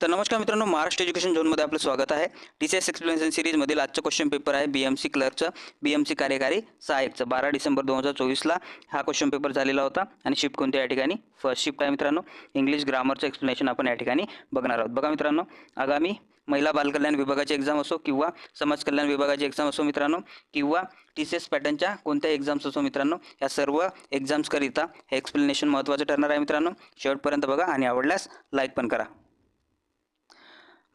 तर नमस्कार मित्रांनो महाराष्ट्र एज्युकेशन झोनमध्ये आपलं स्वागत आहे. टी सी एस एक्सप्लेनेशन सिरीजमधील आजचं क्वेश्चन पेपर आहे बी एम सी क्लर्कचं बी एम सी कार्यकारी सहाय्यकचं. बारा डिसेंबर दोन हजार चोवीसला हा क्वेश्चन पेपर झालेला होता आणि शिफ्ट कोणत्या या ठिकाणी? फर्स्ट शिफ्ट आहे मित्रांनो. इंग्लिश ग्रामरचं एक्सप्लेनेशन आपण या ठिकाणी बघणार आहोत. बघा मित्रांनो आगामी महिला बालकल्याण विभागाची एक्झाम असो किंवा समाज कल्याण विभागाची एक्झाम असो मित्रांनो किंवा टी सी एस पॅटर्नच्या कोणत्या एक्झाम्स असो मित्रांनो या सर्व एक्झाम्सकरिता हे एक्सप्लेनेशन महत्त्वाचं ठरणार आहे मित्रांनो. शेवटपर्यंत बघा आणि आवडल्यास लाईक पण करा.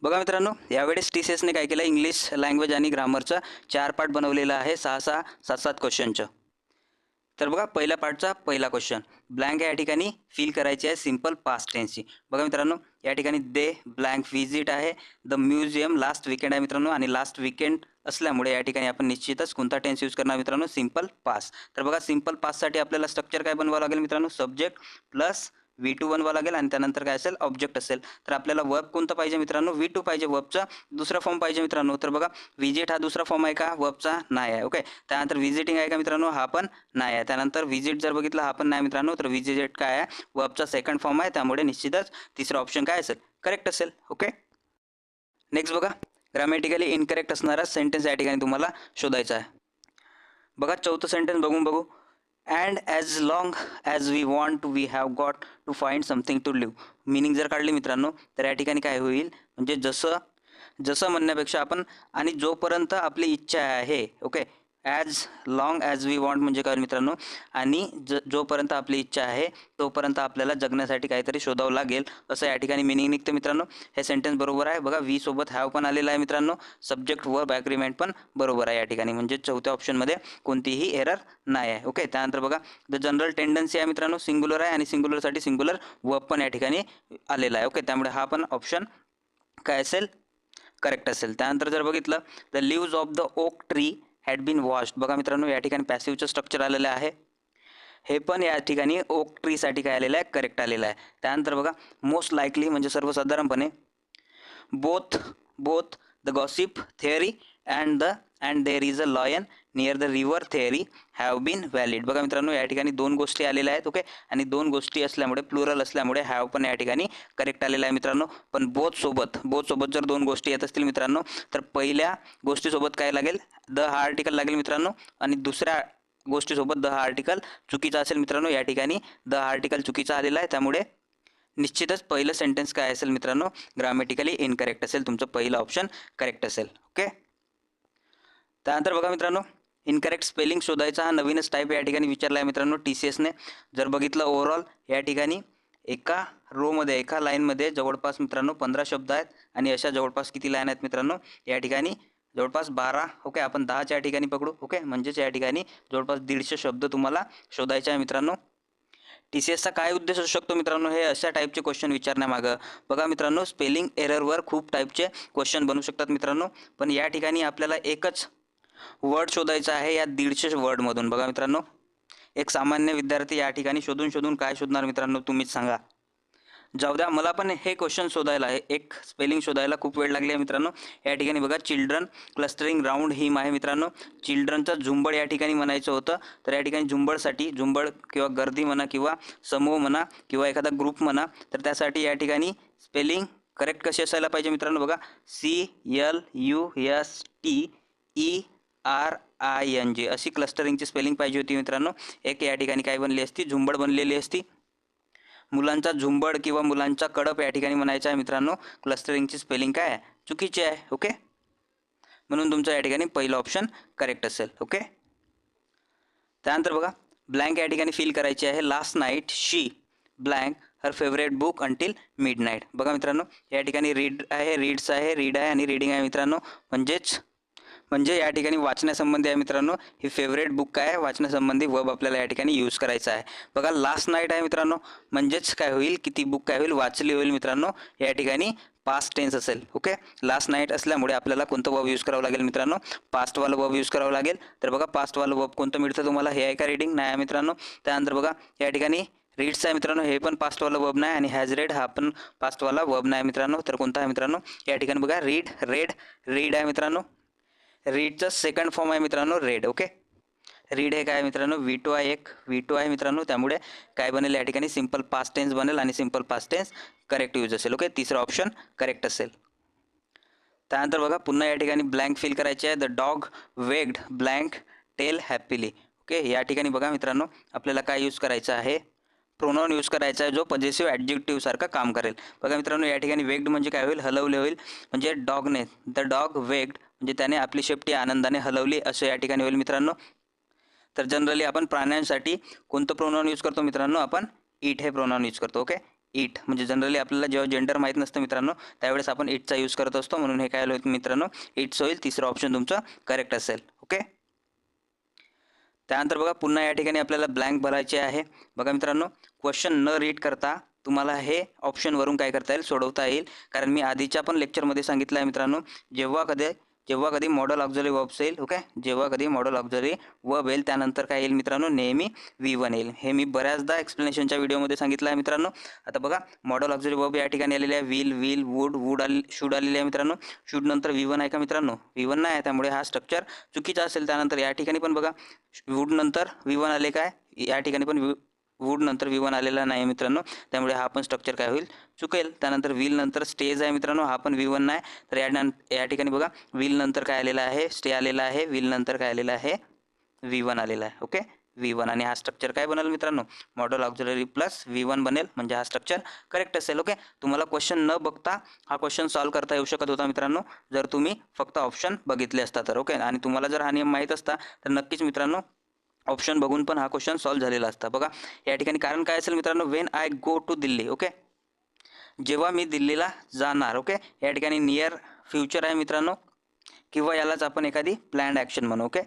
बघा मित्रांनो यावेळेस टी सी एसने काय केलं? इंग्लिश लँग्वेज आणि ग्रामरचा चार पार्ट बनवलेला आहे सहा सहा सात सात क्वेश्चनचं तर बघा पहिल्या पार्टचा पहिला क्वेश्चन ब्लँक या ठिकाणी फिल करायची आहे सिंपल पास्ट टेन्सची बघा मित्रांनो या ठिकाणी दे ब्लँक व्हिजिट आहे. द म्युझियम लास्ट विकेंड आहे मित्रांनो आणि लास्ट विकेंड असल्यामुळे या ठिकाणी आपण निश्चितच कोणता टेन्स यूज करणार मित्रांनो? सिंपल पास तर बघा सिंपल पाससाठी आपल्याला स्ट्रक्चर काय बनवावं लागेल मित्रांनो? सब्जेक्ट प्लस व्ही टू बनवा लागेल आणि त्यानंतर काय असेल? ऑब्जेक्ट असेल. तर आपल्याला वर्ब कोणतं पाहिजे मित्रांनो? व्ही टू पाहिजे वर्बचा दुसरा फॉर्म पाहिजे मित्रांनो. तर बघा विजिट हा दुसरा फॉर्म आहे का? वर्बचा नाही आहे. ओके त्यानंतर व्हिजिटिंग आहे का मित्रांनो? हा पण नाही आहे. त्यानंतर व्हिजिट जर बघितला हा पण नाही मित्रांनो. तर विजिट काय आहे? वर्बचा सेकंड फॉर्म आहे. त्यामुळे निश्चितच तिसरा ऑप्शन काय असेल? करेक्ट असेल. ओके नेक्स्ट बघा. ग्रामॅटिकली इनकरेक्ट असणारा सेंटेन्स या ठिकाणी तुम्हाला शोधायचा आहे. बघा चौथं सेंटेन्स बघून बघू. And as long as we want we have got to find something to live meaning जर काढली मित्रांनो तर या ठिकाणी काय होईल? म्हणजे जसं जसं म्हणण्यापेक्षा आपण आणि जोपर्यंत आपली इच्छा आहे okay as long as we want म्हणजे काय मित्रांनो? आणि ज जोपर्यंत आपली इच्छा आहे तोपर्यंत आपल्याला जगण्यासाठी काहीतरी शोधावं लागेल. असं या ठिकाणी मिनिंग निघतं मित्रांनो. हे सेंटेन्स बरोबर आहे. बघा वी सोबत हॅव पण आलेलं आहे मित्रांनो. सब्जेक्ट व ॲग्रीमेंट पण बरोबर आहे या ठिकाणी. म्हणजे चौथ्या ऑप्शनमध्ये कोणतीही एरर नाही आहे. ओके त्यानंतर बघा द जनरल टेंडन्सी आहे मित्रांनो. सिंग्युलर आहे आणि सिंग्युलरसाठी सिंग्युलर व पण या ठिकाणी आलेला आहे. ओके त्यामुळे हा पण ऑप्शन काय असेल? करेक्ट असेल. त्यानंतर जर बघितलं the leaves of the oak tree had been washed बघा मित्रांनो या ठिकाणी पॅसिवचं स्ट्रक्चर आलेलं आहे. हे पण या ठिकाणी ओक ट्रीसाठी काय आलेलं आहे? करेक्ट आलेलं आहे. त्यानंतर बघा मोस्ट लाईकली म्हणजे सर्वसाधारणपणे both both the gossip theory and the and there is a lion near the river theory have been valid बघा मित्रांनो या ठिकाणी दोन गोष्टी आलेल्या आहेत ओके आणि दोन गोष्टी असल्यामुळे प्लुरल असल्यामुळे हॅव पण या ठिकाणी करेक्ट आलेला आहे मित्रांनो. पण बोथ सोबत बोथ सोबत जर दोन गोष्टी येत असतील मित्रांनो तर पहिल्या गोष्टीसोबत काय लागेल? द हा आर्टिकल लागेल मित्रांनो. आणि दुसऱ्या गोष्टीसोबत द हा आर्टिकल चुकीचा असेल मित्रांनो या ठिकाणी द हा आर्टिकल चुकीचा आलेला आहे. त्यामुळे निश्चितच पहिलं सेंटेन्स काय असेल मित्रांनो? ग्रामॅटिकली इनकरेक्ट असेल. तुमचं पहिलं ऑप्शन करेक्ट असेल ओके त्यानंतर बघा मित्रांनो इनकरेक्ट स्पेलिंग शोधायचा हा नवीनच टाईप या ठिकाणी विचारला आहे मित्रांनो टी सी एसने जर बघितलं ओव्हरऑल या ठिकाणी एका रोमध्ये एका लाईनमध्ये जवळपास मित्रांनो पंधरा शब्द आहेत आणि अशा जवळपास किती लाईन आहेत मित्रांनो या ठिकाणी जवळपास बारा ओके आपण दहाच्या या ठिकाणी पकडू ओके म्हणजेच या ठिकाणी जवळपास दीडशे शब्द तुम्हाला शोधायचे आहे मित्रांनो. टी सी एसचा काय उद्देश असू शकतो मित्रांनो हे अशा टाईपचे क्वेश्चन विचारण्यामागं. बघा मित्रांनो स्पेलिंग एररवर खूप टाईपचे क्वेश्चन बनू शकतात मित्रांनो पण या ठिकाणी आपल्याला एकच वर्ड शोधायचा आहे या दीडशे वर्डमधून बघा मित्रांनो एक सामान्य विद्यार्थी या ठिकाणी शोधून शोधून काय शोधणार मित्रांनो तुम्हीच सांगा. जाऊ द्या मला पण हे क्वेश्चन शोधायला आहे एक स्पेलिंग शोधायला खूप वेळ लागली आहे मित्रांनो. या ठिकाणी बघा चिल्ड्रन क्लस्टरिंग राऊंड हिम आहे मित्रांनो. चिल्ड्रनचं झुंबड या ठिकाणी म्हणायचं होतं. तर या ठिकाणी झुंबडसाठी झुंबड किंवा गर्दी म्हणा किंवा समूह म्हणा किंवा एखादा ग्रुप म्हणा तर त्यासाठी या ठिकाणी स्पेलिंग करेक्ट कशी असायला पाहिजे मित्रांनो बघा. C L U S T E R I N G अशी क्लस्टरिंगची स्पेलिंग पाहिजे होती मित्रांनो. एक या ठिकाणी काय बनली असती? झुंबड बनलेली असती. मुलांचा झुंबड किंवा मुलांचा कडप या ठिकाणी म्हणायचं आहे मित्रांनो. क्लस्टरिंगची स्पेलिंग काय? आहे चुकीची आहे ओके? म्हणून तुमचं या ठिकाणी पहिलं ऑप्शन करेक्ट असेल ओके? त्यानंतर बघा ब्लँक या ठिकाणी फिल करायची आहे. Last night she blank her favourite book until midnight बघा मित्रांनो या ठिकाणी रीड आहे रीड्स आहे रीड आहे आणि रीडिंग आहे मित्रांनो. म्हणजेच म्हणजे या ठिकाणी वाचण्यासंबंधी आहे मित्रांनो ही फेवरेट बुक काय आहे. वाचण्यासंबंधी वब आपल्याला या ठिकाणी यूज करायचा आहे. बघा लास्ट नाईट आहे मित्रांनो. म्हणजेच काय होईल? किती बुक काय होईल? वाचली होईल मित्रांनो. या ठिकाणी पास्ट टेन्स असेल. ओके लास्ट नाईट असल्यामुळे आपल्याला कोणतं वब यूज करावं लागेल मित्रांनो? पास्टवालं वब यूज करावं लागेल. तर बघा पास्टवालं वब कोणतं मिळतं तुम्हाला? हे आहे का रीडिंग नाही आहे मित्रांनो. त्यानंतर बघा या ठिकाणी रीड्स आहे मित्रांनो. हे पण पास्टवाला वब नाही आणि हॅज रेड हा पण पास्टवाला वब नाही मित्रांनो. तर कोणता आहे मित्रांनो? या ठिकाणी बघा रीड रेड रीड आहे मित्रांनो. रीडचं सेकंड फॉर्म आहे मित्रांनो रेड ओके रीड हे काय आहे मित्रांनो व्ही टू आहे एक. व्ही टू आहे मित्रांनो त्यामुळे काय बनेल या ठिकाणी? सिंपल पास्ट टेन्स बनेल आणि simple past tense correct use असेल ओके तिसरं ऑप्शन करेक्ट असेल. त्यानंतर बघा पुन्हा या ठिकाणी ब्लँक फिल करायचे आहे. The dog wagged blank tail happily okay या ठिकाणी बघा मित्रांनो आपल्याला काय यूज करायचं आहे? प्रोनाऊन यूज करायचा आहे जो पॉझिटिव्ह ॲडजेक्टिव्हसारखा काम करेल. बघा मित्रांनो या ठिकाणी वेग्ड म्हणजे काय होईल? हलवले होईल. म्हणजे डॉगने द डॉग वेग्ड म्हणजे त्याने आपली शेपटी आनंदाने हलवली असं या ठिकाणी होईल मित्रांनो. तर जनरली आपण प्राण्यांसाठी कोणतं प्रोनाऊन यूज करतो मित्रांनो? आपण इट हे प्रोनाऊन यूज करतो ओके इट म्हणजे जनरली आपल्याला जेव्हा जेंडर माहीत नसतं मित्रांनो त्यावेळेस आपण इटचा यूज करत असतो. म्हणून हे काय होईल मित्रांनो? इट्स होईल तिसरं ऑप्शन तुमचं करेक्ट असेल ओके त्यानंतर बघा पुन्हा या ठिकाणी आपल्याला ब्लँक भरायचे आहे. बघा मित्रांनो क्वेश्चन न रीड करता तुम्हाला हे ऑप्शनवरून काय करता येईल? सोडवता येईल. कारण मी आधीच्या पण लेक्चरमध्ये सांगितलं आहे मित्रांनो जेव्हा कधी जेव्हा कधी मॉडल ऑक्झरी वर्ब्स येईल ओके जेव्हा कधी मॉडल ऑक्झरी वर्ब येईल त्यानंतर काय येईल मित्रांनो? नेहमी व्ही वन येईल. हे मी बऱ्याचदा एक्सप्लेनेशनच्या व्हिडिओमध्ये सांगितलं आहे मित्रांनो. आता बघा मॉडल ऑक्झरी वर्ब या ठिकाणी आलेले आहे. विल विल वूड वूड आले शूड आलेले आहे मित्रांनो. शूड नंतर व्ही वन आहे का मित्रांनो? व्ही वन नाही आहे. त्यामुळे हा स्ट्रक्चर चुकीचा असेल. त्यानंतर या ठिकाणी पण बघा वूड नंतर व्ही वन आले काय? या ठिकाणी पण वूड नंतर वी वन आलेला नाही मित्रांनो. त्यामुळे हा पण स्ट्रक्चर काय होईल? चुकेल. त्यानंतर व्हील नंतर स्टेज आहे मित्रांनो. हा पण व्ही वन नाही. तर या या ठिकाणी बघा. व्हील नंतर काय आलेला आहे? स्टे आलेला आहे. व्हील नंतर काय आलेला आहे? व्ही वन आलेला आहे. ओके व्ही वन आणि हा स्ट्रक्चर काय बनेल मित्रांनो? Modal auxiliary plus V one बनेल. म्हणजे हा स्ट्रक्चर करेक्ट असेल. ओके तुम्हाला क्वेश्चन न बघता हा क्वेश्चन सॉल्व्ह करता येऊ शकत होता मित्रांनो. जर तुम्ही फक्त ऑप्शन बघितले असता तर. ओके आणि तुम्हाला जर हा नियम माहीत असता तर नक्कीच मित्रांनो ऑप्शन बघून पण हा क्वेश्चन सॉल्व्ह झालेला असता. बघा या ठिकाणी कारण काय असेल मित्रांनो? When I go to Delhi okay जेव्हा मी दिल्लीला जाणार ओके या ठिकाणी नियर फ्युचर आहे मित्रांनो. किंवा यालाच आपण एखादी प्लॅन्ड ॲक्शन म्हणू ओके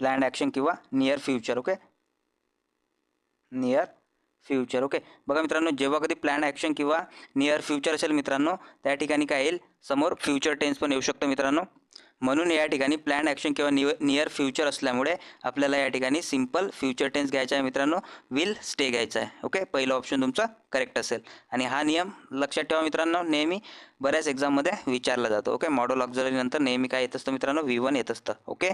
प्लॅन्ड ॲक्शन किंवा near future okay near future okay बघा मित्रांनो जेव्हा कधी प्लॅन ॲक्शन किंवा नियर फ्युचर असेल मित्रांनो त्या ठिकाणी काय येईल? समोर फ्युचर टेन्स पण येऊ शकतं मित्रांनो. म्हणून या ठिकाणी प्लॅन ॲक्शन किंवा निव नियर फ्युचर असल्यामुळे आपल्याला या ठिकाणी सिंपल फ्युचर टेन्स घ्यायचा आहे मित्रांनो. विल स्टे घ्यायचा आहे. ओके पहिलं ऑप्शन तुमचा करेक्ट असेल. आणि हा नियम लक्षात ठेवा मित्रांनो. नेहमी बऱ्याच एक्झाममध्ये विचारला जातो. ओके मॉडल नंतर नेहमी काय येत असतं मित्रांनो? व्ही वन येत असतं. ओके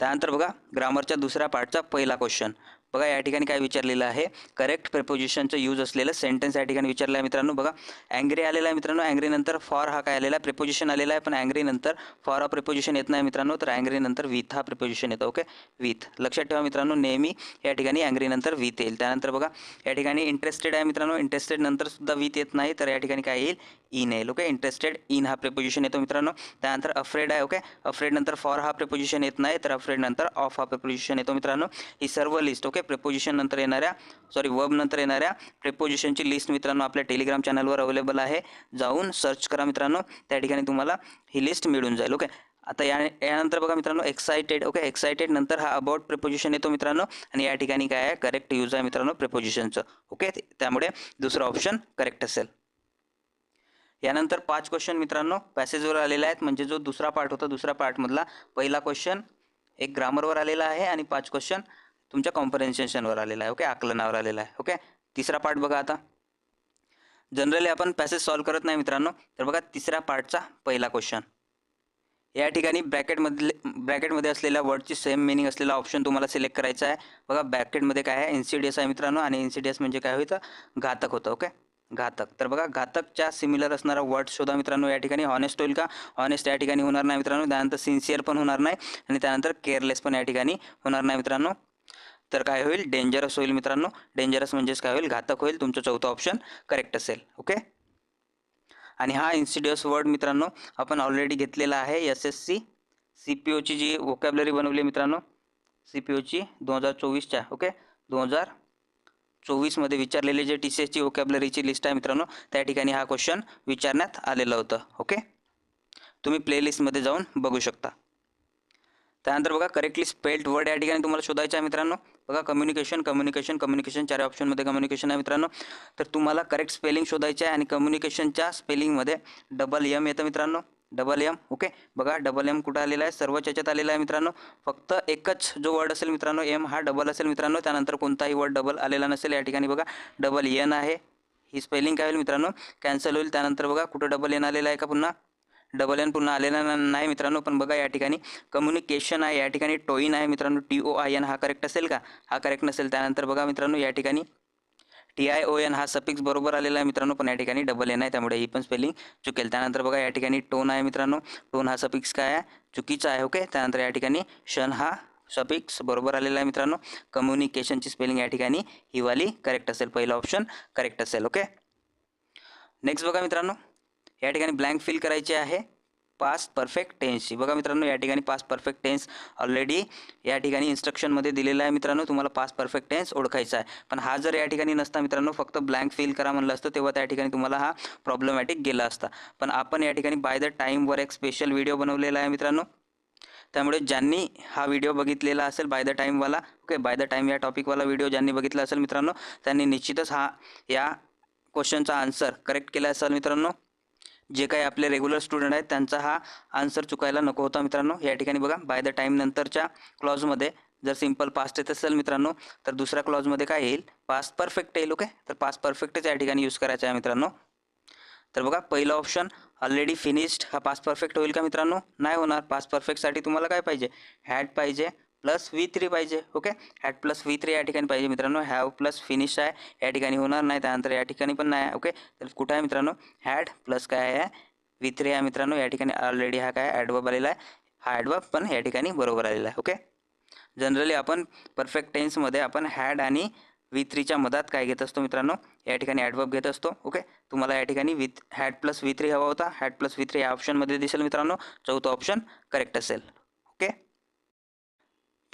त्यानंतर बघा ग्रामरच्या दुसऱ्या पार्टचा पहिला क्वेश्चन बघा या ठिकाणी काय विचारलेलं आहे. करेक्ट प्रिपोजिशनचं यूज असलेलं सेंटेन्स या ठिकाणी विचारलं आहे मित्रांनो. बघा अँग्री आलेला आहे मित्रांनो. अँग्री नंतर फॉर हा काय आलेला आहे? प्रिपोजिशन आलेला आहे पण अँग्री नंतर फॉर हा प्रिपोजिशन येत नाही मित्रांनो. तर अँग्री नंतर विथ हा प्रिपोजिशन येतो ओके विथ लक्षात ठेवा मित्रांनो नेहमी या ठिकाणी अँग्री नंतर विथ येईल. त्यानंतर बघा या ठिकाणी इंटरेस्टेड आहे मित्रांनो. इंटरेस्टेड नंतर सुद्धा विथ येत नाही. तर या ठिकाणी काय येईल? इन येईल ओके इंटरेस्टेड इन हा प्रिपोजिशन येतो मित्रांनो. त्यानंतर अफ्रेड आहे ओके अफ्रेड नंतर फॉर हा प्रिपोजिशन येत नाही. तर अफ्रेड नंतर ऑफ हा प्रिपोजिशन येतो मित्रांनो. ही सर्व लिस्ट ओके प्रिपोजिशन नंतर येणाऱ्या सॉरी वर्ब नंतर येणाऱ्या प्रिपोजिशनची लिस्ट मित्रांनो आपल्या टेलिग्राम चॅनलवर अवेलेबल आहे. जाऊन सर्च करा मित्रांनो त्या ठिकाणी तुम्हाला ही लिस्ट मिळून जाईल ओके? आता या यानंतर बघा मित्रांनो एक्सायटेड ओके? एक्सायटेड नंतर हा अबाउट प्रिपोजिशन येतो मित्रांनो आणि या ठिकाणी काय आहे? करेक्ट यूज आहे मित्रांनो प्रिपोजिशनचं ओके? त्यामुळे दुसरं ऑप्शन करेक्ट असेल. यानंतर पाच क्वेश्चन मित्रांनो पॅसेजवर आलेला आहेत म्हणजे जो दुसरा पार्ट होता दुसऱ्या पार्टमधला पहिला क्वेश्चन एक ग्रामरवर आलेला आहे आणि पाच क्वेश्चन तुमच्या कॉम्परेन्सेशनवर आलेला आहे ओके आकलनावर आलेला आहे ओके तिसरा पार्ट बघा आता. जनरली आपण पॅसेज सॉल्व करत नाही मित्रांनो तर बघा तिसऱ्या पार्टचा पहिला क्वेश्चन या ठिकाणी ब्रॅकेटमधले ब्रॅकेटमध्ये असलेल्या वर्डची सेम मिनिंग असलेला ऑप्शन तुम्हाला सिलेक्ट करायचा आहे. बघा ब्रॅकेटमध्ये काय आहे? इन्सिडियस आहे मित्रांनो आणि इन्सिडियस म्हणजे काय होतं? घातक होतं ओके घातक. तर बघा घातकच्या सिमिलर असणारा वर्ड शोधा मित्रांनो या ठिकाणी हॉनेस्ट होईल का? हॉनेस्ट या ठिकाणी होणार नाही मित्रांनो त्यानंतर सिन्सिअर पण होणार नाही आणि त्यानंतर केअरलेस पण या ठिकाणी होणार नाही मित्रांनो. तर काय होईल? डेंजरस होईल मित्रांनो. डेंजरस म्हणजेच काय होईल? घातक होईल. तुमचं चौथं ऑप्शन करेक्ट असेल. ओके आणि हा इन्सिडियस वर्ड मित्रांनो आपण ऑलरेडी घेतलेला आहे. S S C C P ओची जी वोकॅबलरी बनवली मित्रांनो सी पी ओची दोन हजार चोवीसच्या. ओके दोन हजार चोवीसमध्ये विचारलेले जे टी सी एसची वोकॅबलरीची लिस्ट आहे मित्रांनो त्या ठिकाणी हा क्वेश्चन विचारण्यात आलेलं होतं. ओके तुम्ही प्लेलिस्टमध्ये जाऊन बघू शकता. त्यानंतर बघा करेक्टली स्पेल्ड वर्ड या ठिकाणी तुम्हाला शोधायचं आहे मित्रांनो. बघा कम्युनिकेशन कम्युनिकेशन कम्युनिकेशन चार ऑप्शनमध्ये कम्युनिकेशन आहे मित्रांनो. तर तुम्हाला करेक्ट स्पेलिंग शोधायचे आहे आणि कम्युनिकेशनच्या स्पेलिंगमध्ये डबल एम येतं मित्रांनो. डबल एम ओके बघा डबल एम कुठं आलेला आहे? सर्व याच्यात आलेला आहे मित्रांनो. फक्त एकच जो वर्ड असेल मित्रांनो एम हा डबल असेल मित्रांनो. त्यानंतर कोणताही वर्ड डबल आलेला नसेल या ठिकाणी बघा डबल एन आहे. ही स्पेलिंग काय होईल मित्रांनो? कॅन्सल होईल. त्यानंतर बघा कुठं डबल एन आलेला आहे का पुन्हा? डबल एन पुन्हा आलेला नाही मित्रांनो पण बघा या ठिकाणी कम्युनिकेशन आहे या ठिकाणी टोईन आहे मित्रांनो टी ओ आय एन हा करेक्ट असेल का? हा करेक्ट नसेल त्यानंतर बघा मित्रांनो या ठिकाणी टी आय ओ एन हा सपिक्स बरोबर आलेला आहे मित्रांनो पण या ठिकाणी डबल एन आहे त्यामुळे ही पण स्पेलिंग चुकेल. त्यानंतर बघा या ठिकाणी टोन आहे मित्रांनो टोन हा सपिक्स काय आहे? चुकीचा आहे ओके त्यानंतर या ठिकाणी शन हा सपिक्स बरोबर आलेला आहे मित्रांनो कम्युनिकेशनची स्पेलिंग या ठिकाणी ही वाली करेक्ट असेल पहिला ऑप्शन करेक्ट असेल ओके नेक्स्ट बघा मित्रांनो या ठिकाणी ब्लँक फिल करायचे आहे. पास्ट परफेक्ट टेन्सची बघा मित्रांनो या ठिकाणी पास्ट परफेक्ट टेन्स ऑलरेडी या ठिकाणी इन्स्ट्रक्शनमध्ये दिलेला आहे मित्रांनो. तुम्हाला पास्ट परफेक्ट टेन्स ओळखायचा आहे. पण हा जर या ठिकाणी नसता मित्रांनो फक्त ब्लँक फिल करा म्हणलं असतं तेव्हा त्या ठिकाणी तुम्हाला हा प्रॉब्लेमॅटिक गेला असता. पण आपण या ठिकाणी बाय द टाईमवर एक स्पेशल व्हिडिओ बनवलेला आहे मित्रांनो. त्यामुळे ज्यांनी हा व्हिडिओ बघितलेला असेल बाय द टाईमवाला ओके बाय द टाईम या टॉपिकवाला व्हिडिओ ज्यांनी बघितला असेल मित्रांनो त्यांनी निश्चितच हा या क्वेश्चनचा आन्सर करेक्ट केला असेल मित्रांनो. जे काही आपले रेग्युलर स्टुडंट आहेत त्यांचा हा आन्सर चुकायला नको होता मित्रांनो. या ठिकाणी बघा बाय द टाईम नंतरच्या क्लॉजमध्ये जर सिंपल पास्ट येत असेल मित्रांनो तर दुसऱ्या क्लॉजमध्ये काय येईल? पास्ट परफेक्ट येईल ओके तर पास्ट परफेक्टच या ठिकाणी यूज करायचा आहे मित्रांनो. तर बघा पहिला ऑप्शन ऑलरेडी फिनिश्ड हा पास्ट परफेक्ट होईल का मित्रांनो? नाही होणार. पास्ट परफेक्टसाठी तुम्हाला काय पाहिजे? हॅड पाहिजे. प्लस व्ही थ्री पाहिजे okay? Had plus V three या ठिकाणी पाहिजे मित्रांनो. हॅव प्लस फिनिश आहे. या ठिकाणी होणार नाही त्यानंतर या ठिकाणी पण नाही ओके? तर कुठं आहे मित्रांनो? हॅड प्लस काय आहे? व्ही थ्री आहे मित्रांनो. या ठिकाणी ऑलरेडी हा काय ॲडवर्ब आलेला आहे. हा ॲडवर्ब पण या ठिकाणी बरोबर आलेला आहे ओके? जनरली आपण परफेक्ट टेन्समध्ये आपण हॅड आणि व्ही थ्रीच्या मधात काय घेत असतो मित्रांनो? या ठिकाणी ॲडवर्ब घेत असतो ओके? तुम्हाला या ठिकाणी with had plus V three हवा होता. हॅड प्लस व्ही थ्री या ऑप्शनमध्ये दिसेल मित्रांनो. चौथा ऑप्शन करेक्ट असेल.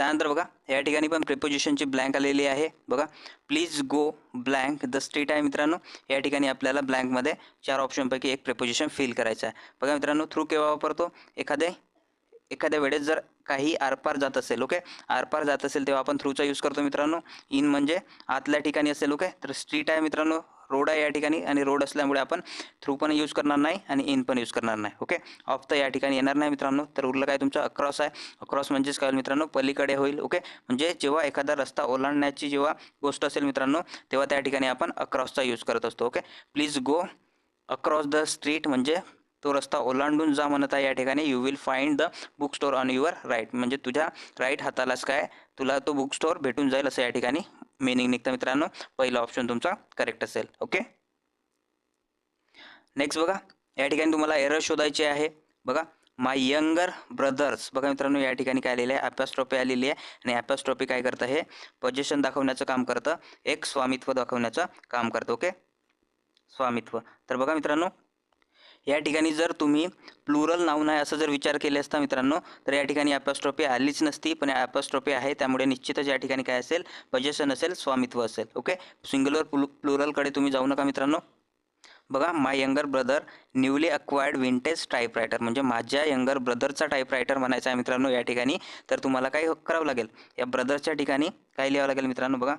त्यानंतर बघा या ठिकाणी पण प्रिपोजिशनची ब्लँक आलेली आहे. बघा please go blank the street आहे मित्रांनो. या ठिकाणी आपल्याला ब्लँकमध्ये चार ऑप्शनपैकी एक प्रिपोजिशन फिल करायचं आहे. बघा मित्रांनो थ्रू केव्हा वापरतो? एखादे एखाद्या वेळेस जर काही आरपार जात असेल ओके आरपार जात असेल तेव्हा आपण थ्रूचा यूज करतो मित्रांनो. इन म्हणजे आतल्या ठिकाणी असेल ओके तर स्ट्रीट आहे मित्रांनो. रोड आहे या ठिकाणी आणि रोड असल्यामुळे आपण थ्रू पण यूज करणार नाही आणि इन पण यूज करणार नाही. ओके ऑफ तर या ठिकाणी येणार नाही मित्रांनो. तर उरलं काय तुमचं? अक्रॉस आहे. अक्रॉस म्हणजेच काय होईल मित्रांनो? पलीकडे होईल. ओके म्हणजे जेव्हा एखादा रस्ता ओलांडण्याची जेव्हा गोष्ट असेल मित्रांनो तेव्हा त्या ठिकाणी आपण अक्रॉसचा यूज करत असतो. Okay please go across the street म्हणजे तो रस्ता ओलांडून जा म्हणत आहे या ठिकाणी. You will find the book store on your right म्हणजे तुझ्या राईट हातालाच काय? तुला तो बुक स्टोअर भेटून जाईल असं या ठिकाणी मिनिंग निघतं मित्रांनो. पहिला ऑप्शन तुमचा करेक्ट असेल. ओके नेक्स्ट बघा. या ठिकाणी तुम्हाला एरर शोधायची आहे. बघा. माय यंगर ब्रदर्स बघा मित्रांनो या ठिकाणी काय लिहिलं आहे? ॲपॅस्ट्रॉपी आलेली आहे. आणि ॲपॅस्ट्रॉपी काय करतं हे? पोजेशन दाखवण्याचं काम करतं. एक स्वामित्व दाखवण्याचं काम करतं. ओके स्वामित्व. तर बघा मित्रांनो या ठिकाणी जर तुम्ही प्लुरल नाऊन आहे असं जर विचार केले असता मित्रांनो तर या ठिकाणी ॲपॉस्ट्रॉपी आलीच नसती पण ॲपॉस्ट्रॉपी आहे. त्यामुळे निश्चितच या ठिकाणी काय असेल? पजेशन असेल स्वामित्व असेल. ओके सिंग्युलर प्लु प्लुरलकडे तुम्ही जाऊ नका मित्रांनो. बघा my younger brother newly acquired vintage typewriter म्हणजे माझ्या यंगर ब्रदरचा टाईपरायटर म्हणायचा आहे मित्रांनो या ठिकाणी. तर तुम्हाला काय करावं लागेल. या ब्रदरच्या ठिकाणी काय लिहावं लागेल मित्रांनो? बघा.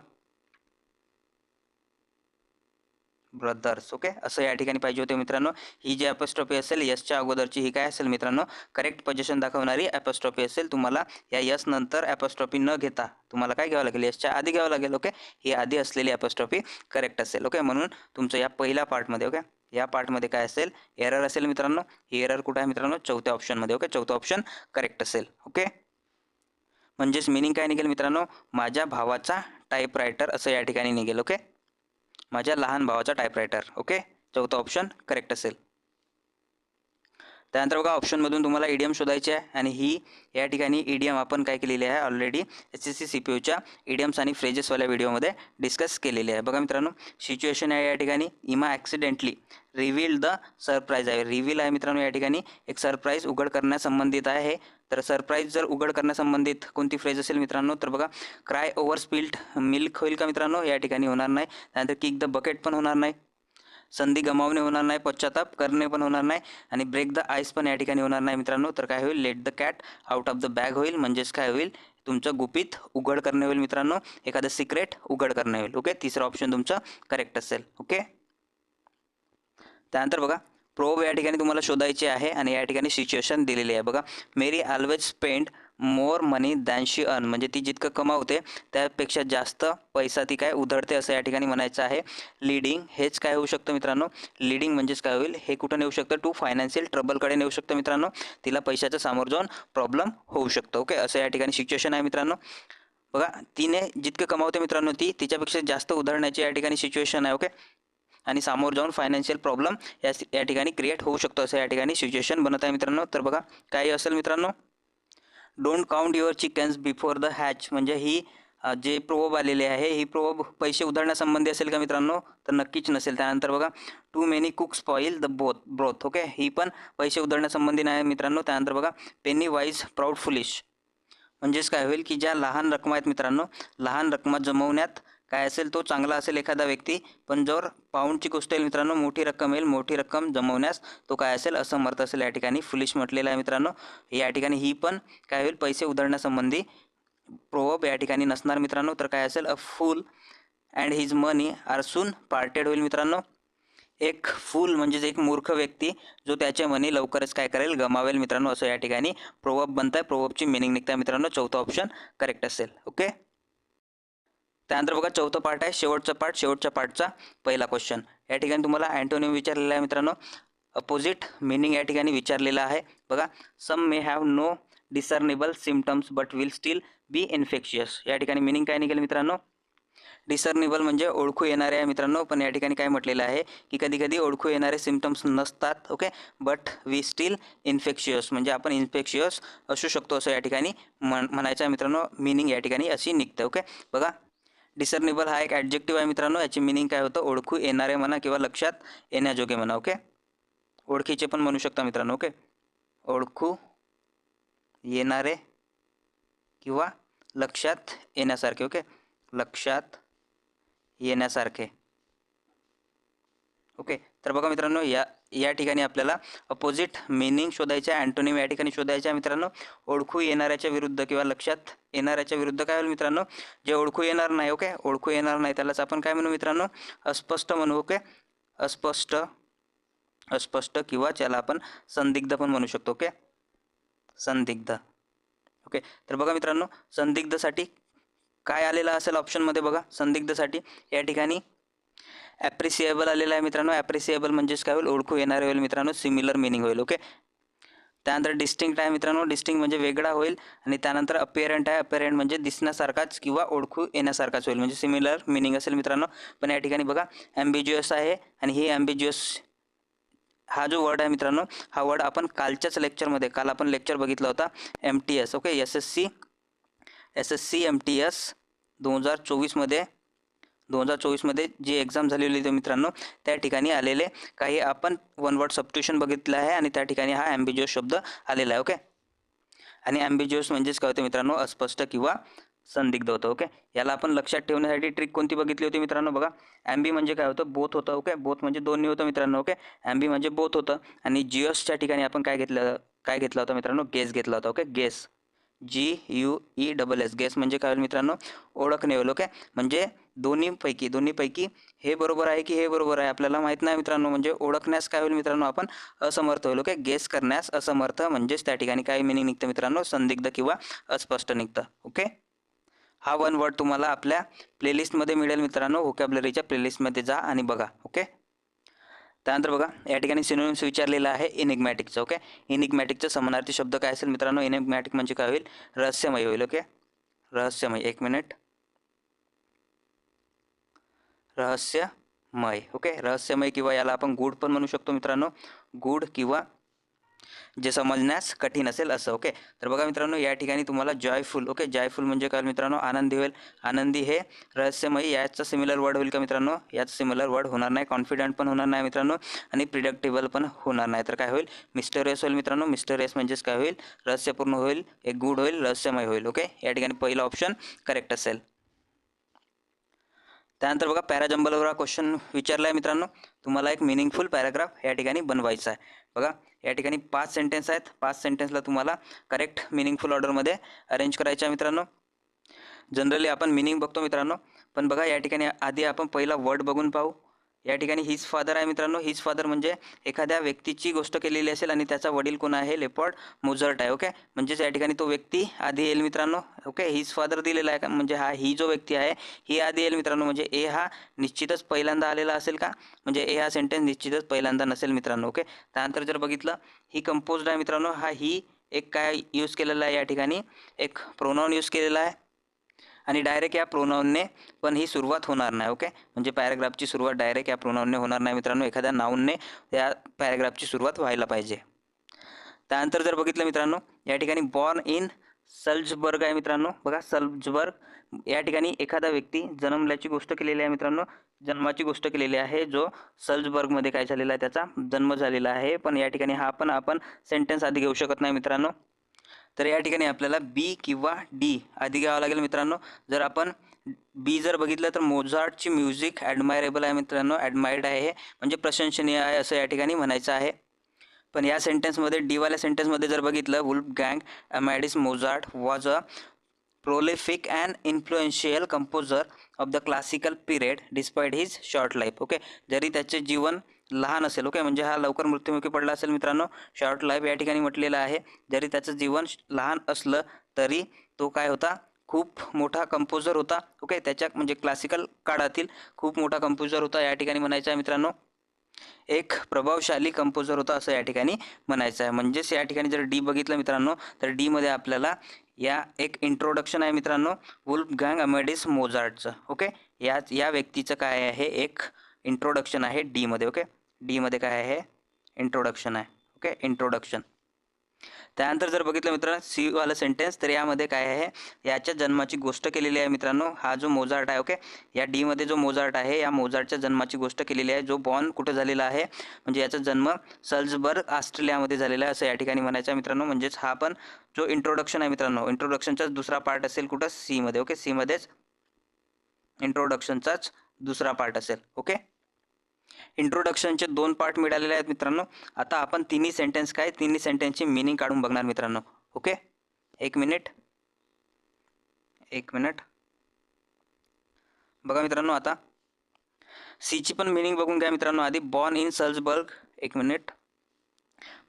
ब्रदर्स ओके असं या ठिकाणी पाहिजे होते मित्रांनो. ही जी ॲपस्ट्रॉफी असेल यसच्या अगोदरची ही काय असेल मित्रांनो? करेक्ट पोझिशन दाखवणारी ॲपस्ट्रॉफी असेल. तुम्हाला या यस नंतर ॲपस्ट्रॉफी न घेता तुम्हाला काय घ्यावं लागेल? यसच्या आधी घ्यावं लागेल ओके ही आधी असलेली ॲपस्ट्रॉफी करेक्ट असेल ओके म्हणून तुमचं या पहिल्या पार्टमध्ये ओके या पार्टमध्ये काय असेल? एरर असेल मित्रांनो. ही एरर कुठं आहे मित्रांनो? चौथ्या ऑप्शनमध्ये ओके चौथं ऑप्शन करेक्ट असेल ओके म्हणजेच मिनिंग काय निघेल मित्रांनो? माझ्या भावाचा टाईपरायटर असं या ठिकाणी निघेल ओके माझ्या लहान भावाचा टायपरायटर ओके चौथा ऑप्शन करेक्ट असेल. त्यानंतर बघा ऑप्शनमधून तुम्हाला ईडीएम शोधायची आहे आणि ही या ठिकाणी ईडीएम आपण काय केलेली आहे? Already S S C C P यूच्या idioms आणि फ्रेजेसवाल्या व्हिडिओमध्ये डिस्कस केलेली आहे. बघा मित्रांनो सिच्युएशन आहे या ठिकाणी. Emma accidentally reveal the surprise आहे. रिव्हील आहे मित्रांनो या ठिकाणी. एक सरप्राईज उघड करण्यासंबंधित आहे. तर सरप्राईज जर उघड करण्यासंबंधित कोणती फ्रेज असेल मित्रांनो तर बघा क्राय ओव्हर स्पिल्ट मिल्क होईल का मित्रांनो? या ठिकाणी होणार नाही. त्यानंतर किक द बकेट पण होणार नाही. संधी गमावणे होणार नाही पश्चाताप करणे पण होणार नाही आणि ब्रेक द आईस पण या ठिकाणी होणार नाही मित्रांनो. तर काय होईल? Let the cat out of the bag होईल. म्हणजेच काय होईल? तुमचं गुपित उघड करणे होईल मित्रांनो. एखादं सिक्रेट उघड करणे होईल. ओके तिसरं ऑप्शन तुमचं करेक्ट असेल. ओके त्यानंतर बघा प्रोब या ठिकाणी तुम्हाला शोधायचे आहे आणि या ठिकाणी सिच्युएशन दिलेली आहे. बघा Mary always spend more money than she earn म्हणजे ती जितकं कमावते त्यापेक्षा जास्त पैसा ती काय उधळते असं या ठिकाणी म्हणायचं आहे. लिडिंग हेच काय होऊ शकतं मित्रांनो? लिडिंग म्हणजेच काय होईल? हे कुठं नेऊ शकतं? टू फायनान्शियल ट्रबलकडे नेऊ शकतं मित्रांनो. तिला पैशाचं सामोर जाऊन प्रॉब्लेम होऊ शकतो. ओके असं या ठिकाणी सिच्युएशन आहे मित्रांनो. बघा तिने जितकं कमावते मित्रांनो ती तिच्यापेक्षा जास्त उधळण्याची या ठिकाणी सिच्युएशन आहे. ओके आणि सामोर जाऊन फायनान्शियल प्रॉब्लेम या या ठिकाणी क्रिएट होऊ शकतो असं या ठिकाणी सिच्युएशन बनत आहे मित्रांनो. तर बघा काय असेल मित्रांनो? Don't count your chickens before the hatch म्हणजे ही जे प्रोब आलेले आहे ही प्रोब पैसे उधळण्यासंबंधी असेल का मित्रांनो? तर नक्कीच नसेल. त्यानंतर बघा too many cook spoil the both broth okay ही पण पैसे उधळण्यासंबंधी नाही मित्रांनो. त्यानंतर बघा पेनी वाईज प्राऊड फुलिश म्हणजेच काय होईल की ज्या लहान रकमा आहेत मित्रांनो लहान रकमा जमवण्यात काय असेल तो चांगला असेल एखादा व्यक्ती पण जर पाऊंडची गोष्ट येईल मित्रांनो मोठी रक्कम येईल. मोठी रक्कम जमवण्यास तो काय असेल असमर्थ असेल या ठिकाणी. फुलिश म्हटलेलं आहे मित्रांनो. या ठिकाणी ही पण काय होईल? पैसे उधळण्यासंबंधी प्रोवर्ब या ठिकाणी नसणार मित्रांनो. तर काय असेल? A fool and his money are soon parted होईल मित्रांनो. एक फूल म्हणजेच एक मूर्ख व्यक्ती जो त्याचे मनी लवकरच काय करेल? गमावेल मित्रांनो. असं या ठिकाणी प्रोवर्ब बनत आहे मिनिंग निघताय मित्रांनो. चौथा ऑप्शन करेक्ट असेल. ओके त्यानंतर बघा चौथं पार्ट आहे. शेवटचा पार्ट शेवटच्या पार्टचा पहिला क्वेश्चन या ठिकाणी तुम्हाला अँटोनिम विचारलेला आहे मित्रांनो. अपोजिट मिनिंग या ठिकाणी विचारलेला आहे. बघा some may have no discernible symptoms but will still be infectious या ठिकाणी मिनिंग काय निघेल मित्रांनो? डिसर्नेबल म्हणजे ओळखू येणारे आहे मित्रांनो. पण या ठिकाणी काय म्हटलेलं आहे? की कधी कधी ओळखू येणारे सिमटम्स नसतात okay but we still infectious म्हणजे आपण इन्फेक्शियस असू शकतो असं या ठिकाणी म्हण म्हणायचं आहे मित्रांनो. मिनिंग या ठिकाणी अशी निघते ओके बघा डिसर्नेबल हा एक ॲडजेक्टिव्ह आहे मित्रांनो याची मिनिंग काय होतं? ओळखू येणारे म्हणा किंवा लक्षात येण्याजोगे म्हणा ओके ओळखीचे पण म्हणू शकता मित्रांनो ओके ओळखू येणारे किंवा लक्षात येण्यासारखे ओके लक्षात येण्यासारखे. ओके तर बघा मित्रांनो या या ठिकाणी आपल्याला अपोजिट मिनिंग शोधायचे आहे अँटोनिम या ठिकाणी शोधायचे आहे मित्रांनो ओळखू येणाऱ्याच्या विरुद्ध किंवा लक्षात येणाऱ्याच्या विरुद्ध काय होईल मित्रांनो? जे ओळखू येणार नाही ओके ओळखू येणार नाही त्यालाच आपण काय म्हणू मित्रांनो? अस्पष्ट म्हणू ओके अस्पष्ट अस्पष्ट किंवा ज्याला आपण संदिग्ध पण म्हणू शकतो ओके संदिग्ध ओके तर बघा मित्रांनो संदिग्धसाठी काय आलेलं असेल ऑप्शनमध्ये बघा. संदिग्धसाठी या ठिकाणी ॲप्रिसिएबल आलेला आहे मित्रांनो. ॲप्रिसिएबल म्हणजेच काय होईल? ओळखू येणारे होईल मित्रांनो. सिमिलर मिनिंग होईल ओके त्यानंतर डिस्टिंक्ट आहे मित्रांनो. डिस्टिंक्ट म्हणजे वेगळा होईल आणि त्यानंतर अपेरंट आहे. अपेरंट म्हणजे दिसण्यासारखाच किंवा ओळखू येण्यासारखाच होईल. म्हणजे सिमिलर मिनिंग असेल मित्रांनो. पण या ठिकाणी बघा ॲम्बिज्युअस आहे आणि ही ॲम्बिज्युअस हा जो वर्ड आहे मित्रांनो हा वर्ड आपण कालच्याच लेक्चरमध्ये काल आपण लेक्चर बघितला होता M T S okay S S C S S C M T S दोन हजार चोवीसमध्ये दोन हजार चोवीसमध्ये जी एक्झाम झालेली होती मित्रांनो त्या ठिकाणी आलेले. काही आपण वन वर्ड सबस्टिट्यूशन बघितलं आहे आणि त्या ठिकाणी हा ॲम्बिज्युअस शब्द आलेला आहे ओके आणि ॲम्बिज्युअस म्हणजेच काय होतं मित्रांनो? अस्पष्ट किंवा संदिग्ध होतं ओके याला आपण लक्षात ठेवण्यासाठी ट्रिक कोणती बघितली होती मित्रांनो? बघा. ॲम्बी म्हणजे काय होतं? बोथ होतं ओके बोथ म्हणजे दोन्ही होतं मित्रांनो ओके ॲम्बी म्हणजे बोथ होतं. आणि जिओसच्या ठिकाणी आपण काय घेतलं काय घेतला होता मित्रांनो? गेस घेतला होता okay guess G U E double S guess म्हणजे काय होईल मित्रांनो? ओळखणे होईल ओके म्हणजे दोन्हीपैकी दोन्हीपैकी हे बरोबर आहे की हे बरोबर आहे? आपल्याला माहीत नाही मित्रांनो म्हणजे ओळखण्यास काय होईल मित्रांनो आपण असमर्थ होईल ओके गेस करण्यास असमर्थ म्हणजेच त्या ठिकाणी काय मिनिंग निघतं मित्रांनो? संदिग्ध किंवा अस्पष्ट निघतं ओके हा वन वर्ड तुम्हाला आपल्या प्लेलिस्टमध्ये मिळेल मित्रांनो व्होकॅबलरीच्या प्लेलिस्टमध्ये जा आणि बघा ओके त्यानंतर बघा या ठिकाणी सिनोनिम्स विचारलेलं आहे इनिग्मॅटिकचं ओके इनिग्मॅटिकचं समानार्थी शब्द काय असेल मित्रांनो? इनिग्मॅटिक म्हणजे काय होईल? रहस्यमय होईल ओके रहस्यमय एक मिनिट रहस्यमय. ओके? रहस्यमय किंवा याला आपण गूढ पण म्हणू शकतो मित्रांनो. गूढ किंवा जे समजण्यास कठीण असेल असं ओके? तर बघा मित्रांनो या ठिकाणी तुम्हाला जॉयफुल ओके? जॉयफुल म्हणजे काय मित्रांनो? आनंदी होईल. आनंदी हे रहस्यमयी याचं सिमिलर वर्ड होईल का मित्रांनो? याचं सिमिलर वर्ड होणार नाही. कॉन्फिडंट पण होणार नाही मित्रांनो. आणि प्रिडक्टेबल पण होणार नाही. तर काय होईल? मिस्टरियस होईल मित्रांनो. मिस्टरियस म्हणजेच काय होईल? रहस्यपूर्ण होईल. एक गुड होईल. रहस्यमय होईल. ओके? या ठिकाणी पहिला ऑप्शन करेक्ट असेल. त्यानंतर बघा पॅराजंबलवर हा क्वेश्चन विचारला आहे मित्रांनो. तुम्हाला एक मिनिंगफुल पॅराग्राफ या ठिकाणी बनवायचा आहे. बघा या ठिकाणी पाच सेंटेन्स आहेत. पाच सेंटेन्सला तुम्हाला करेक्ट मिनिंगफुल ऑर्डरमध्ये अरेंज करायचं आहे मित्रांनो. जनरली आपण मिनिंग बघतो मित्रांनो. पण बघा या ठिकाणी आधी आपण पहिला वर्ड बघून पाहू. या ठिकाणी हिज फादर आहे मित्रांनो. हिज फादर म्हणजे एखाद्या व्यक्तीची गोष्ट केलेली असेल आणि त्याचा वडील कोण आहे? लेपर्ड मुझर्ट आहे ओके म्हणजेच या ठिकाणी तो व्यक्ती आधी येईल मित्रांनो ओके हिज फादर दिलेला आहे का? म्हणजे हा ही जो व्यक्ती आहे ही आधी येईल मित्रांनो. म्हणजे ए हा निश्चितच पहिल्यांदा आलेला असेल का? म्हणजे ए हा सेंटेन्स निश्चितच पहिल्यांदा नसेल मित्रांनो ओके त्यानंतर जर बघितलं ही कंपोज्ड आहे मित्रांनो. हा ही एक काय यूज केलेला आहे या ठिकाणी? एक प्रोनाऊन यूज केलेला आहे. आणि डायरेक्ट या प्रोनाऊनने पण ही सुरुवात होणार नाही ओके म्हणजे पॅराग्राफची सुरुवात डायरेक्ट या प्रोनाऊनने होणार नाही मित्रांनो. एखाद्या नाऊनने या पॅराग्राफची सुरुवात व्हायला पाहिजे. त्यानंतर जर बघितलं मित्रांनो या ठिकाणी बॉर्न इन सल्जबर्ग आहे मित्रांनो. बघा सल्जबर्ग. या ठिकाणी एखादा व्यक्ती जन्मल्याची गोष्ट केलेली आहे मित्रांनो. जन्माची गोष्ट केलेली आहे जो सल्जबर्गमध्ये काय झालेला आहे त्याचा जन्म झालेला आहे. पण या ठिकाणी हा पण आपण सेंटेन्स आधी घेऊ शकत नाही मित्रांनो. तर या ठिकाणी आपल्याला बी किंवा डी आधी घ्यावं लागेल मित्रांनो. जर आपण बी जर बघितलं तर मोझार्टची म्युझिक ॲडमायरेबल आहे मित्रांनो. ॲडमायर्ड आहे हे. म्हणजे प्रशंसनीय आहे असं या ठिकाणी म्हणायचं आहे. पण या सेंटेन्समध्ये डीवाल्या सेंटेन्समध्ये जर बघितलं Wolfgang Amadeus Mozart was a prolific and influential composer of the classical period despite his short life okay जरी त्याचे जीवन लहान असेल. ओके? म्हणजे हा लवकर मृत्युमुखी पडला असेल मित्रांनो. शॉर्ट लाईफ या ठिकाणी म्हटलेलं आहे. जरी त्याचं जीवन लहान असलं तरी तो काय होता? खूप मोठा कंपोजर होता. ओके? त्याच्या म्हणजे क्लासिकल काळातील खूप मोठा कंपोजर होता या ठिकाणी म्हणायचं आहे मित्रांनो. एक प्रभावशाली कंपोजर होता असं या ठिकाणी म्हणायचं आहे. म्हणजेच या ठिकाणी जर डी बघितलं मित्रांनो तर डीमध्ये आपल्याला या एक इंट्रोडक्शन आहे मित्रांनो. वुल्फ गँग अमेडिस मोझार्टचं ओके? या या व्यक्तीचं काय आहे? एक इंट्रोडक्शन आहे डीमध्ये ओके? डीमध्ये काय आहे? इंट्रोडक्शन आहे. ओके इंट्रोडक्शन त्यानंतर जर बघितलं मित्रांनो सी वाला सेंटेन्स तर यामध्ये काय आहे? याच्या जन्माची गोष्ट केलेली आहे मित्रांनो. हा जो मोझार्ट आहे ओके या डीमध्ये जो मोझार्ट आहे या मोझार्टच्या जन्माची गोष्ट केलेली आहे. जो बॉर्न कुठं झालेला आहे? म्हणजे याचा जन्म सल्सबर्ग ऑस्ट्रेलियामध्ये झालेला आहे असं या ठिकाणी म्हणायचं आहे मित्रांनो. म्हणजेच हा पण जो इंट्रोडक्शन आहे मित्रांनो. इंट्रोडक्शनचाच दुसरा पार्ट असेल कुठं? सीमध्ये ओके सीमध्येच इंट्रोडक्शनचाच दुसरा पार्ट असेल ओके इंट्रोडक्शनचे दोन पार्ट मिळालेले आहेत मित्रांनो. आता आपण तिन्ही सेंटेन्स काय तिन्ही सेंटेन्सची मिनिंग काढून बघणार मित्रांनो. ओके एक मिनिट एक मिनिट बघा मित्रांनो आता. सीची पण मिनिंग बघून घ्या मित्रांनो आधी. बॉर्न इन सल्जबर्ग एक minute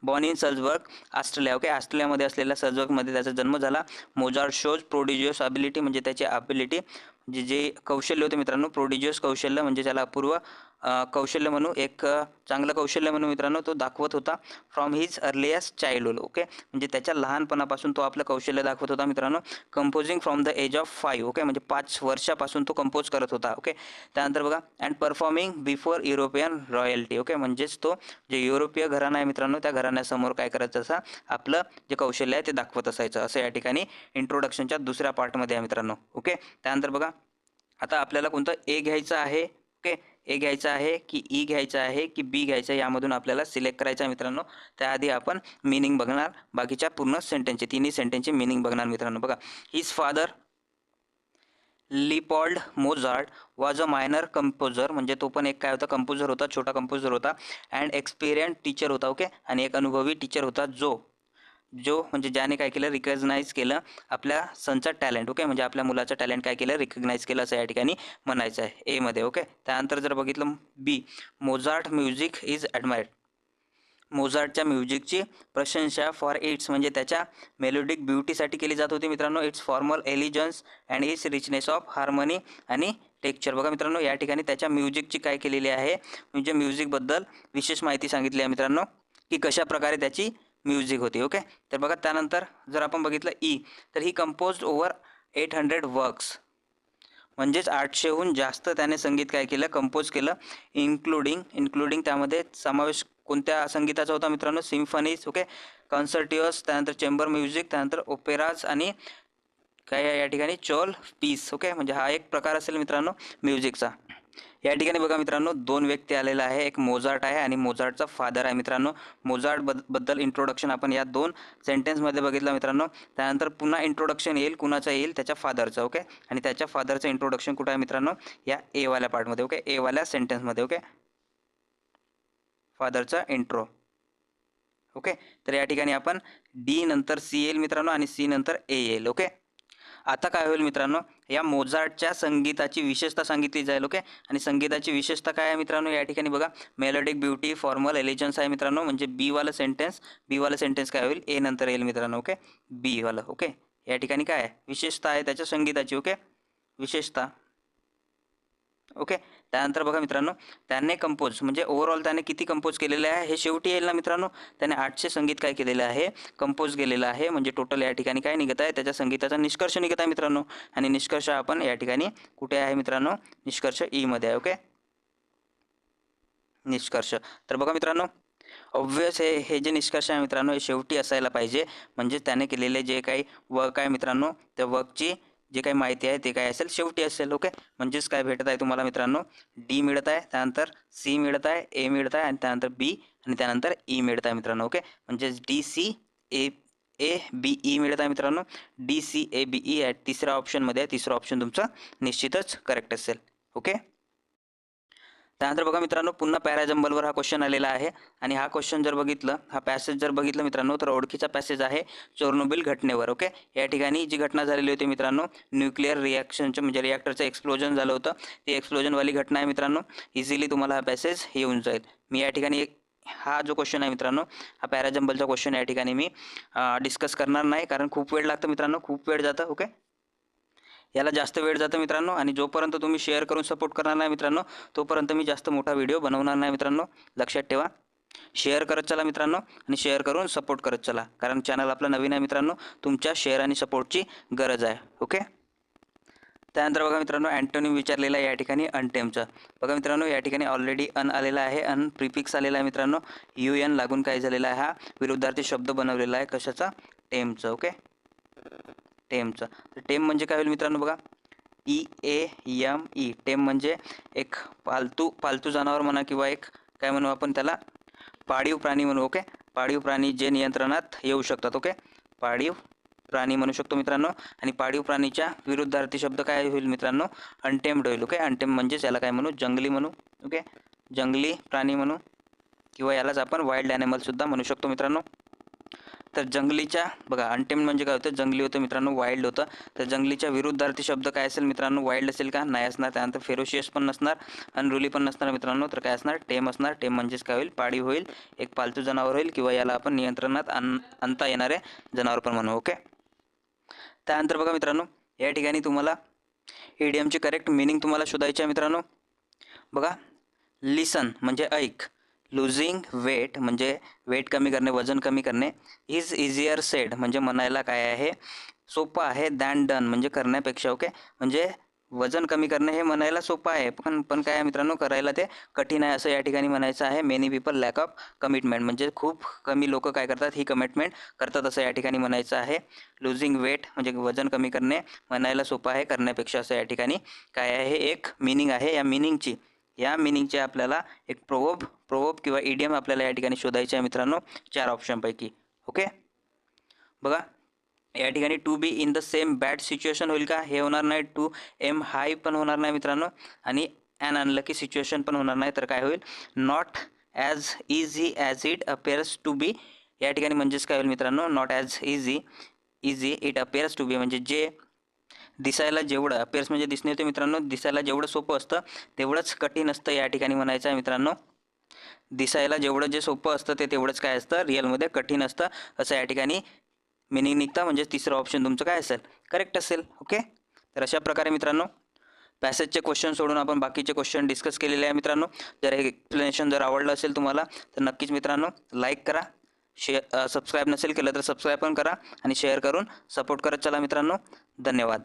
born in Salzburg Australia okay ऑस्ट्रेलियामध्ये असलेल्या सल्जबर्गमध्ये त्याचा जन्म झाला. मोजार शोज प्रोडिजियस ॲबिलिटी म्हणजे त्याची ॲबिलिटी म्हणजे जे कौशल्य होते मित्रांनो प्रोडिजियस कौशल्य म्हणजे त्याला अपूर्व कौशल्य म्हणू एक चांगलं कौशल्य म्हणू मित्रांनो तो दाखवत होता from his earliest childhood okay म्हणजे त्याच्या लहानपणापासून तो आपलं कौशल्य दाखवत होता मित्रांनो composing from the age of five okay म्हणजे पाच वर्षापासून तो कंपोज करत होता ओके त्यानंतर बघा and performing before European royalty okay म्हणजेच तो जे युरोपीय घराणं आहे मित्रांनो त्या घराण्यासमोर काय करायचं असा आपलं जे कौशल्य आहे ते दाखवत असायचं. असं या ठिकाणी इंट्रोडक्शनच्या दुसऱ्या पार्टमध्ये आहे मित्रांनो ओके त्यानंतर बघा आता आपल्याला कोणतं ए घ्यायचं आहे ओके ए घ्यायचं आहे की ई घ्यायचं आहे की बी घ्यायचं आहे यामधून आपल्याला सिलेक्ट करायचं आहे मित्रांनो. त्याआधी आपण मिनिंग बघणार. बाकीच्या पूर्ण सेंटेन्सचे तिन्ही सेंटेन्सचे मिनिंग बघणार मित्रांनो. बघा his father Leopold Mozart was a minor composer म्हणजे तो पण एक काय होता कंपोजर होता छोटा कंपोजर होता. अँड एक्सपिरियंट टीचर होता ओके? आणि एक अनुभवी टीचर होता जो जो म्हणजे ज्याने काय केलं रिकग्नाईज केलं आपल्या सनचा टॅलेंट ओके म्हणजे आपल्या मुलाचं टॅलेंट काय केलं रिकग्नाईज केलं असं या ठिकाणी म्हणायचं आहे. एमध्ये ओके त्यानंतर जर बघितलं B Mozart music is admired मोझार्टच्या म्युझिकची प्रशंसा फॉर इट्स म्हणजे त्याच्या मेलोडिक ब्युटीसाठी केली जात होती मित्रांनो. Its formal elegance and its richness of harmony आणि टेक्चर बघा मित्रांनो या ठिकाणी त्याच्या म्युझिकची काय केलेली आहे? म्हणजे म्युझिकबद्दल विशेष माहिती सांगितली आहे मित्रांनो की कशा प्रकारे त्याची म्युझिक होती ओके? तर बघा त्यानंतर जर आपण बघितलं ई तर ही compose over eight hundred works म्हणजेच आठशेहून जास्त त्याने संगीत काय केलं? कंपोज केलं इन्क्लुडिंग इन्क्लुडिंग त्यामध्ये समावेश कोणत्या संगीताचा होता मित्रांनो? Symphonies okay? कॉन्सर्टिओस त्यानंतर चेंबर म्युझिक त्यानंतर ओपेराज आणि काय या ठिकाणी? चोल पीस ओके? म्हणजे हा एक प्रकार असेल मित्रांनो म्युझिकचा या ठिकाणी बघा मित्रांनो दोन व्यक्ती आलेला आहे. एक मोझार्ट आहे आणि मोझार्टचा फादर आहे मित्रांनो. मोझार्ट बदबद्दल इंट्रोडक्शन आपण या दोन सेंटेन्समध्ये बघितलं मित्रांनो. त्यानंतर पुन्हा इंट्रोडक्शन येईल कुणाचं येईल? त्याच्या फादरचं ओके आणि त्याच्या फादरचं इंट्रोडक्शन कुठं आहे मित्रांनो? या एवाल्या पार्टमध्ये ओके एवाल्या सेंटेन्समध्ये ओके फादरचा इंट्रो ओके तर या ठिकाणी आपण डी नंतर सी येईल मित्रांनो आणि सी नंतर ए येईल ओके आता काय होईल मित्रांनो? या मोझार्टच्या संगीताची विशेषता सांगितली जाईल ओके? आणि संगीताची विशेषता काय आहे मित्रांनो? या ठिकाणी बघा. मेलोडिक ब्युटी फॉर्मल एलिजन्स आहे मित्रांनो. म्हणजे बीवालं सेंटेन्स बीवालं सेंटेन्स काय होईल? ए नंतर येईल मित्रांनो ओके? बीवालं ओके? या ठिकाणी काय आहे? विशेषता आहे त्याच्या संगीताची ओके? विशेषता ओके? त्यानंतर बघा मित्रांनो त्याने कंपोज म्हणजे ओव्हरऑल त्याने किती कंपोज केलेले आहे हे शेवटी येईल ना मित्रांनो? त्याने आठशे संगीत काय केलेलं आहे? कंपोज केलेलं आहे म्हणजे टोटल या ठिकाणी काय निघत आहे? त्याच्या संगीताचा निष्कर्ष निघत आहे मित्रांनो. आणि निष्कर्ष आपण या ठिकाणी कुठे आहे मित्रांनो? निष्कर्ष e ईमध्ये आहे ओके निष्कर्ष. तर बघा मित्रांनो ऑब्व्हियस हे हे जे निष्कर्ष आहे मित्रांनो हे शेवटी असायला पाहिजे. म्हणजे त्याने केलेले जे काही वर्क आहे मित्रांनो त्या वर्कची जे काही माहिती आहे ते काय असेल शेवटी असेल ओके म्हणजेच काय भेटत आहे तुम्हाला मित्रांनो? डी मिळत आहे त्यानंतर सी मिळत आहे ए मिळत आहे आणि त्यानंतर बी आणि त्यानंतर ई मिळत आहे मित्रांनो ओके म्हणजेच D C A A B E मिळत आहे मित्रांनो. D C A B E आहे तिसऱ्या ऑप्शनमध्ये आहे. तिसरं ऑप्शन तुमचं निश्चितच करेक्ट असेल ओके त्यानंतर बघा मित्रांनो पुन्हा पॅराजंबलवर हा क्वेश्चन आलेला आहे. आणि हा क्वेश्चन जर बघितलं हा पॅसेज जर बघितलं मित्रांनो तर ओळखीचा पॅसेज आहे चोर्नोबिल घटनेवर ओके या ठिकाणी जी घटना झालेली होती मित्रांनो न्यूक्लिअर रिॲक्शनचं म्हणजे रिॲक्टरचं एक्सप्लोजन झालं होतं. ती एक्सप्लोजनवाली घटना आहे मित्रांनो इझिली तुम्हाला हा पॅसेज येऊन जाईल. मी या ठिकाणी एक हा जो क्वेश्चन आहे मित्रांनो हा पॅराजंबलचा क्वेश्चन या ठिकाणी मी डिस्कस करणार नाही कारण खूप वेळ लागतं मित्रांनो खूप वेळ जातं ओके याला जास्त वेळ जातं मित्रांनो. आणि जोपर्यंत तुम्ही शेअर करून सपोर्ट करणार नाही मित्रांनो तोपर्यंत मी जास्त मोठा व्हिडिओ बनवणार नाही मित्रांनो. लक्षात ठेवा. शेअर करत चला मित्रांनो आणि शेअर करून सपोर्ट करत चला. कारण चॅनल आपला नवीन आहे मित्रांनो. तुमच्या शेअर आणि सपोर्टची गरज आहे. ओके त्यानंतर बघा मित्रांनो अँटोनी विचारलेला आहे या ठिकाणी अनटेमचं बघा मित्रांनो या ठिकाणी ऑलरेडी अन आलेला आहे अन प्रिफिक्स आलेला आहे मित्रांनो. यू एन लागून काय झालेला आहे हा? विरुद्धार्थी शब्द बनवलेला आहे कशाचा? टेमचं ओके टेमचं. तर टेम म्हणजे काय होईल मित्रांनो बघा? E A M E tame म्हणजे एक पालतू पालतू जनावर म्हणा किंवा एक काय म्हणू आपण त्याला? पाळीव प्राणी म्हणू ओके? पाळीव प्राणी जे नियंत्रणात येऊ शकतात ओके? पाळीव प्राणी म्हणू शकतो मित्रांनो. आणि पाळीव प्राणीच्या विरुद्धार्थी शब्द काय होईल मित्रांनो? अनटेम्ड होईल ओके? अनटेम म्हणजेच याला काय म्हणू? जंगली म्हणू ओके? जंगली प्राणी म्हणू किंवा यालाच आपण वाईल्ड ॲनिमलसुद्धा म्हणू शकतो मित्रांनो. तर जंगलीच्या बघा अनटेम म्हणजे काय होतं? जंगली होतं मित्रांनो वाईल्ड होतं. तर जंगलीच्या विरुद्धार्थी शब्द काय असेल मित्रांनो? वाईल्ड असेल का? नाही असणार. त्यानंतर फेरोशियस पण नसणार. अनरुली पण नसणार मित्रांनो. तर काय असणार? टेम असणार. टेम म्हणजेच काय होईल? पाळी होईल. एक पालतू जनावर होईल किंवा याला आपण नियंत्रणात आण आणता येणारे जनावर पण म्हणू ओके त्यानंतर बघा मित्रांनो या ठिकाणी तुम्हाला ईडीएमची करेक्ट मिनिंग तुम्हाला शोधायची आहे मित्रांनो. बघा लिसन म्हणजे ऐक. लुझिंग वेट म्हणजे वेट कमी करणे वजन कमी करणे इज इझियर सेड म्हणजे म्हणायला काय आहे? सोपं आहे दॅन डन म्हणजे करण्यापेक्षा ओके म्हणजे वजन कमी करणे हे म्हणायला सोपं आहे पण पण काय आहे मित्रांनो करायला ते कठीण आहे असं या ठिकाणी म्हणायचं आहे. Many people lack of commitment म्हणजे खूप कमी लोक काय करतात? ही कमिटमेंट करतात असं या ठिकाणी म्हणायचं आहे. लुझिंग वेट म्हणजे वजन कमी करणे म्हणायला सोपं आहे करण्यापेक्षा असं या ठिकाणी काय आहे? एक मिनिंग आहे या मिनिंगची या मिनिंगचे आपल्याला एक प्रोवोब प्रोवोब किंवा इडियम आपल्याला या ठिकाणी शोधायचे आहे मित्रांनो चार ऑप्शनपैकी ओके बघा या ठिकाणी to be in the same bad situation होईल का? हे होणार नाही. टू एम हाय पण होणार नाही मित्रांनो. आणि ॲन अनलकी सिच्युएशन पण होणार नाही. तर काय होईल? Not as easy as it appears to be या ठिकाणी म्हणजेच काय होईल मित्रांनो? Not as easy easy it appears to be म्हणजे जे दिसायला जेवढं अपेअर्स म्हणजे दिसणे होते मित्रांनो दिसायला जेवढं सोपं असतं तेवढंच कठीण असतं या ठिकाणी म्हणायचं आहे मित्रांनो. दिसायला जेवढं जे सोपं असतं ते तेवढंच काय असतं रिअलमध्ये कठीण असतं असं या ठिकाणी मिनिंग निघता. म्हणजे तिसरं ऑप्शन तुमचं काय असेल? करेक्ट असेल ओके तर अशा प्रकारे मित्रांनो पॅसेजचे क्वेश्चन सोडून आपण बाकीचे क्वेश्चन डिस्कस केलेले आहे मित्रांनो. जर हे एक्सप्लेनेशन जर आवडलं असेल तुम्हाला तर नक्कीच मित्रांनो लाईक करा. शेअर सबस्क्राईब नसेल केलं तर सबस्क्राईब पण करा आणि शेअर करून सपोर्ट करत चला मित्रांनो. धन्यवाद.